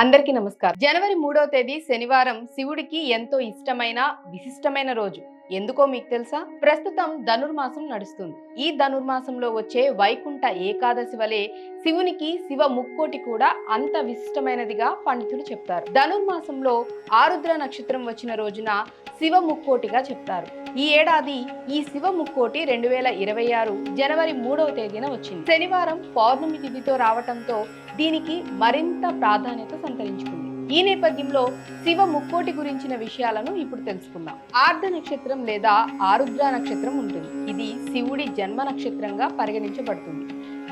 అందరికీ నమస్కారం. జనవరి మూడవ తేదీ శనివారం శివుడికి ఎంతో ఇష్టమైన విశిష్టమైన రోజు. ఎందుకో మీకు తెలుసా? ప్రస్తుతం ధనుర్మాసం నడుస్తుంది. ఈ ధనుర్మాసంలో వచ్చే వైకుంఠ ఏకాదశి వలె శివునికి శివ ముక్కోటి కూడా అంత విశిష్టమైనదిగా పండితులు చెప్తారు. ధనుర్మాసంలో ఆరుద్ర నక్షత్రం వచ్చిన రోజున శివ ముక్కోటిగా చెప్తారు. ఈ ఏడాది ఈ శివ ముక్కోటి రెండు వేల ఇరవై ఆరు జనవరి మూడవ తేదీన వచ్చింది. శనివారం పౌర్ణమి తిథితో రావటంతో దీనికి మరింత ప్రాధాన్యత సంతరించుకుంది. ఈ నేపథ్యంలో శివ ముక్కోటి గురించిన విషయాలను ఇప్పుడు తెలుసుకుందాం. ఆర్ధ నక్షత్రం లేదా ఆరుద్ర నక్షత్రం ఉంటుంది. ఇది శివుడి జన్మ నక్షత్రంగా పరిగణించబడుతుంది.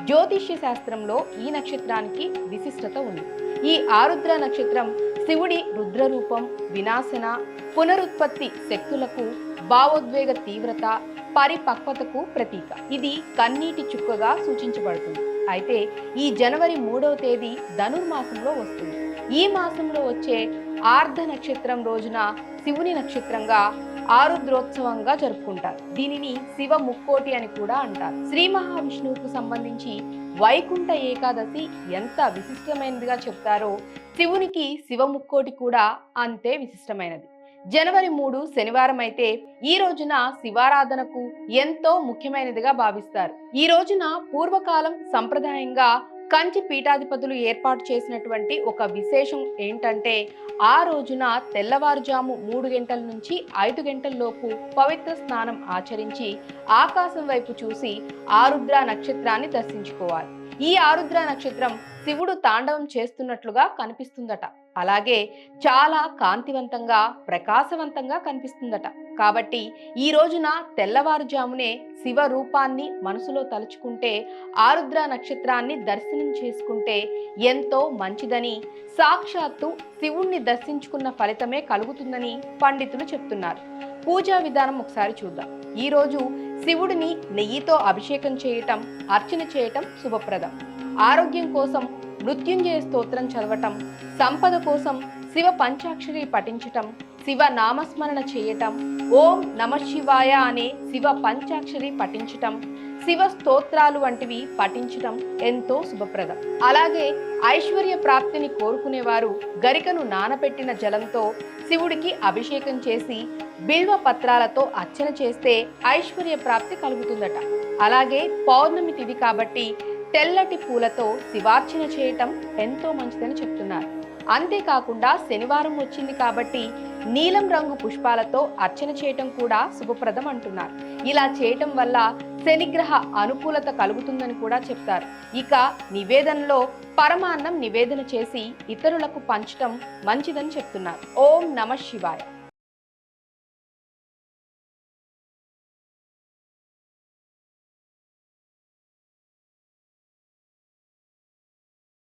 జ్యోతిష్య శాస్త్రంలో ఈ నక్షత్రానికి విశిష్టత ఉంది. ఈ ఆరుద్ర నక్షత్రం శివుడి రుద్రరూపం వినాశన పునరుత్పత్తి శక్తులకు భావోద్వేగ తీవ్రత పరిపక్వతకు ప్రతీక. ఇది కన్నీటి చుక్కగా సూచించబడుతుంది. అయితే ఈ జనవరి మూడవ తేదీ ధనుర్మాసంలో వస్తుంది. ఈ మాసంలో వచ్చే ఆర్ధ నక్షత్రం రోజున శివుని నక్షత్రంగా ఆరుద్రోత్సవంగా జరుపుకుంటారు. దీనిని శివ ముక్కోటి అని కూడా అంటారు. శ్రీ మహావిష్ణువుకు సంబంధించి వైకుంఠ ఏకాదశి ఎంత విశిష్టమైనదిగా చెప్తారో శివునికి శివ ముక్కోటి కూడా అంతే విశిష్టమైనది. జనవరి మూడు శనివారం అయితే ఈ రోజున శివారాధనకు ఎంతో ముఖ్యమైనదిగా భావిస్తారు. ఈ రోజున పూర్వకాలం సంప్రదాయంగా కంచి పీఠాధిపతులు ఏర్పాటు చేసినటువంటి ఒక విశేషం ఏంటంటే ఆ రోజున తెల్లవారుజాము మూడు గంటల నుంచి ఐదు గంటల్లోపు పవిత్ర స్నానం ఆచరించి ఆకాశం వైపు చూసి ఆరుద్ర నక్షత్రాన్ని దర్శించుకోవాలి. ఈ ఆరుద్ర నక్షత్రం శివుడు తాండవం చేస్తున్నట్లుగా కనిపిస్తుందట. అలాగే చాలా కాంతివంతంగా ప్రకాశవంతంగా కనిపిస్తుందట. కాబట్టి ఈ రోజున తెల్లవారుజామునే శివ రూపాన్ని మనసులో తలుచుకుంటే ఆరుద్ర నక్షత్రాన్ని దర్శనం చేసుకుంటే ఎంతో మంచిదని సాక్షాత్తు శివుణ్ణి దర్శించుకున్న ఫలితమే కలుగుతుందని పండితులు చెప్తున్నారు. పూజా విధానం ఒకసారి చూద్దాం. ఈరోజు శివుడిని నెయ్యితో అభిషేకం చేయటం అర్చన చేయటం శుభప్రదం. ఆరోగ్యం కోసం మృత్యుంజయ స్తోత్రం చదవటం సంపద కోసం శివ పంచాక్షరి పఠించటం శివ నామస్మరణ చేయటం ఓం నమ శివాయ అనే శివ పంచాక్షరి పఠించటం శివ స్తోత్రాలు వంటివి పఠించటం ఎంతో శుభప్రదం. అలాగే ఐశ్వర్య ప్రాప్తిని కోరుకునేవారు గరికను నానపెట్టిన జలంతో శివుడికి అభిషేకం చేసి బిల్వ పత్రాలతో అర్చన చేస్తే ఐశ్వర్య ప్రాప్తి కలుగుతుందట. అలాగే పౌర్ణమి తిథి కాబట్టి తెల్లటి పూలతో శివార్చన చేయటం ఎంతో మంచిదని చెప్తున్నారు. అంతేకాకుండా శనివారం వచ్చింది కాబట్టి నీలం రంగు పుష్పాలతో అర్చన చేయటం కూడా శుభప్రదం అంటున్నారు. ఇలా చేయటం వల్ల శనిగ్రహ అనుకూలత కలుగుతుందని కూడా చెప్తారు. ఇక నివేదనలో పరమాన్నం నివేదన చేసి ఇతరులకు పంచటం మంచిదని చెప్తున్నారు. ఓం నమ శివాయ.